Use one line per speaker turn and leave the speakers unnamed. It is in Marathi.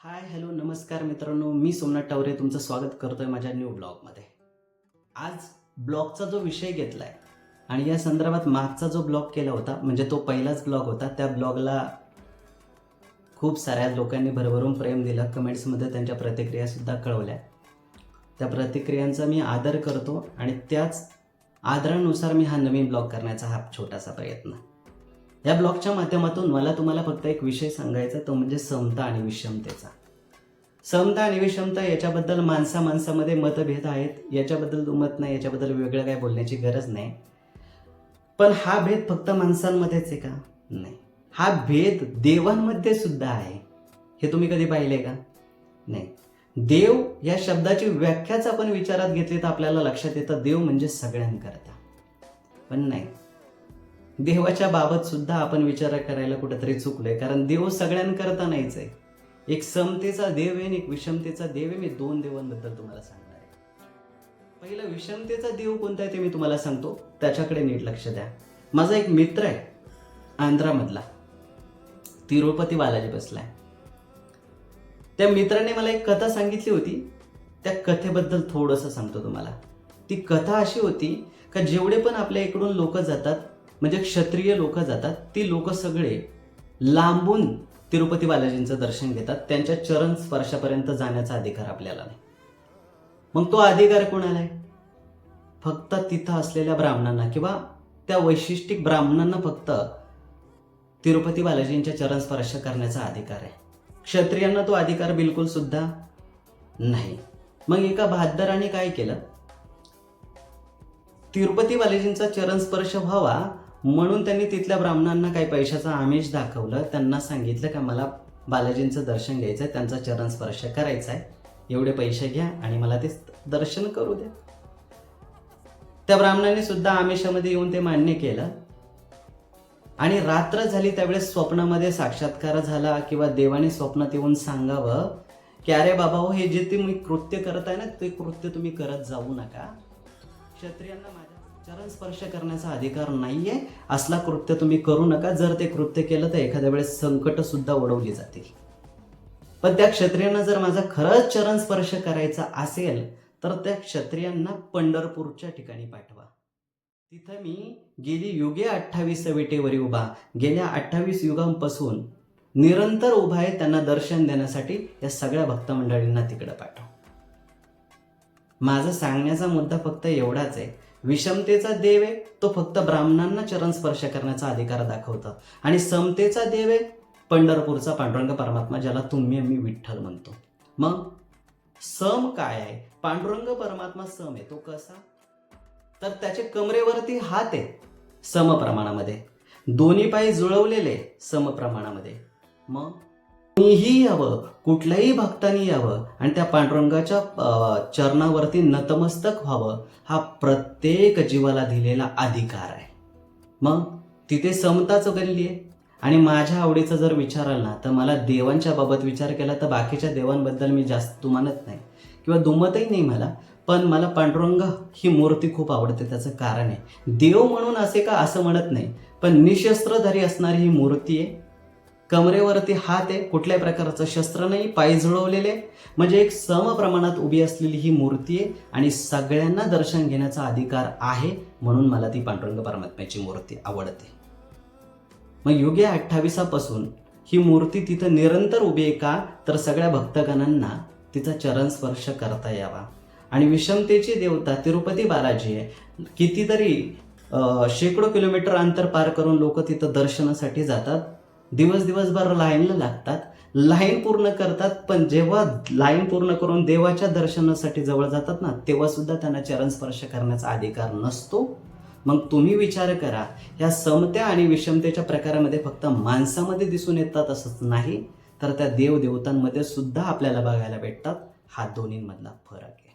हाय हॅलो नमस्कार मित्रांनो. मी सोमनाथ टावरे तुमचं स्वागत करतोय माझ्या न्यू ब्लॉगमध्ये आज ब्लॉगचा जो विषय घेतलाय आणि या संदर्भात मागचा जो ब्लॉग केला होता म्हणजे तो पहिलाच ब्लॉग होता त्या ब्लॉगला खूप साऱ्या लोकांनी भरभरून प्रेम दिलं. कमेंट्समध्ये त्यांच्या प्रतिक्रियासुद्धा कळवल्या. त्या प्रतिक्रियांचा मी आदर करतो आणि त्याच आदरानुसार मी हा नवीन ब्लॉग करण्याचा हा छोटासा प्रयत्न या ब्लॉगच्या माध्यमातून मला तुम्हाला फक्त एक विषय सांगायचा तो म्हणजे समता आणि विषमतेचा. समता आणि विषमता याच्याबद्दल माणसा माणसामध्ये मतभेद आहेत. याच्याबद्दल दुमत नाही याच्याबद्दल वेगळं काय बोलण्याची गरज नाही. पण हा भेद फक्त माणसांमध्येच आहे का? नाही. हा भेद देवांमध्ये सुद्धा आहे. हे तुम्ही कधी पाहिले का? नाही. देव या शब्दाची व्याख्याच आपण विचारात घेतली तर आपल्याला लक्षात येतं देव म्हणजे सगळ्यांकरता. पण नाही. देवाच्या बाबत सुद्धा आपण विचार करायला कुठेतरी चुकलोय. कारण देव सगळ्यांकरता नाहीच आहे. एक समतेचा देव आहे आणि एक विषमतेचा देव आहे. मी दोन देवांबद्दल तुम्हाला सांगणार आहे. पहिला विषमतेचा देव कोणता आहे ते मी तुम्हाला सांगतो. त्याच्याकडे नीट लक्ष द्या. माझा एक मित्र आहे आंध्रामधला. तिरुपती बालाजी बसलाय. त्या मित्राने मला एक कथा सांगितली होती. त्या कथेबद्दल थोडंसं सांगतो तुम्हाला. ती कथा अशी होती का जेवढे पण आपल्या इकडून लोक जातात म्हणजे क्षत्रिय लोक जातात ती लोक सगळे लांबून तिरुपती बालाजींचं दर्शन घेतात त्यांच्या चरण स्पर्शापर्यंत जाण्याचा अधिकार आपल्याला नाही. मग तो अधिकार कोणाला आहे? फक्त तिथं असलेल्या ब्राह्मणांना किंवा त्या वैशिष्ट्यिक ब्राह्मणांना फक्त तिरुपती बालाजींच्या चरण स्पर्श करण्याचा अधिकार आहे. क्षत्रियांना तो अधिकार बिलकुल सुद्धा नाही. मग एका बहादराने काय केलं? तिरुपती बालाजींचा चरण स्पर्श व्हावा म्हणून त्यांनी तिथल्या ब्राह्मणांना काही पैशाचं आमिष दाखवलं. त्यांना सांगितलं का मला बालाजींचं दर्शन घ्यायचं आहे त्यांचा चरण स्पर्श करायचा आहे एवढे पैसे घ्या आणि मला ते दर्शन करू द्या. त्या ब्राह्मणाने सुद्धा आमिषामध्ये येऊन ते मान्य केलं. आणि रात्र झाली त्यावेळेस स्वप्नामध्ये साक्षात्कार झाला किंवा देवाने स्वप्नात येऊन सांगावं की अरे बाबा हो हे जे तुम्ही कृत्य करत आहे ना ते कृत्य तुम्ही करत जाऊ नका. क्षत्रियांना माझ्या चरण स्पर्श करण्याचा अधिकार नाहीये. असला कृत्य तुम्ही करू नका. जर ते कृत्य केलं तर एखाद्या वेळेस संकट सुद्धा ओढवली जातील. पण त्या क्षत्रियांना जर माझा खरंच चरण स्पर्श करायचा असेल तर त्या क्षत्रियांना पंढरपूरच्या ठिकाणी पाठवा. तिथं मी गेली युगे अठ्ठावीस विटेवरी उभा. गेल्या अठ्ठावीस युगांपासून निरंतर उभा आहे त्यांना दर्शन देण्यासाठी. या सगळ्या भक्त मंडळींना तिकडे पाठव. माझा सांगण्याचा मुद्दा फक्त एवढाच आहे. विषमतेचा देव आहे तो फक्त ब्राह्मणांना चरण स्पर्श करण्याचा अधिकार दाखवतो. आणि समतेचा देव आहे पंढरपूरचा पांडुरंग परमात्मा ज्याला तुम्ही मी विठ्ठल म्हणतो. मग सम काय आहे? पांडुरंग परमात्मा सम आहे तो कसा? तर त्याचे कमरेवरती हात आहे सम प्रमाणामध्ये. दोन्ही पाय जुळवलेले सम प्रमाणामध्ये. मग कोणीही यावं कुठल्याही भक्तानी यावं आणि त्या पांडुरंगाच्या चरणावरती नतमस्तक व्हावं हा प्रत्येक जीवाला दिलेला अधिकार आहे. मग तिथे समताच गल्ली आहे. आणि माझ्या आवडीचा जर विचाराल ना तर मला देवांच्या बाबत विचार केला तर बाकीच्या देवांबद्दल मी जास्त दुमानत नाही. किंवा दुमतही नाही मला पण मला पांडुरंग ही मूर्ती खूप आवडते त्याचं कारण आहे. देव म्हणून असे का असं म्हणत नाही पण निशस्त्रधारी असणारी ही मूर्ती आहे. कमरेवरती हात आहे कुठल्याही प्रकारचं शस्त्र नाही पाय जुळवलेले म्हणजे एक सम प्रमाणात उभी असलेली ही मूर्ती आहे आणि सगळ्यांना दर्शन घेण्याचा अधिकार आहे म्हणून मला ती पांडुरंग परमात्म्याची मूर्ती आवडते. मग युगे अठ्ठावीसापासून ही मूर्ती तिथं निरंतर उभी आहे का? तर सगळ्या भक्तगणांना तिचा चरण स्पर्श करता यावा. आणि विषमतेची देवता तिरुपती बालाजी आहे. कितीतरी शेकडो किलोमीटर अंतर पार करून लोक तिथं दर्शनासाठी जातात. दिवस दिवसभर लाईनला लागतात. लाईन पूर्ण करतात पण जेव्हा लाईन पूर्ण करून देवाच्या दर्शनासाठी जवळ जातात ना तेव्हा सुद्धा त्यांना चरण स्पर्श करण्याचा अधिकार नसतो. मग तुम्ही विचार करा या समत्या आणि विषमतेच्या प्रकारामध्ये फक्त माणसामध्ये दिसून येतात असंच नाही तर त्या देवदेवतांमध्ये सुद्धा आपल्याला बघायला भेटतात. हा दोन्हींमधला फरक आहे.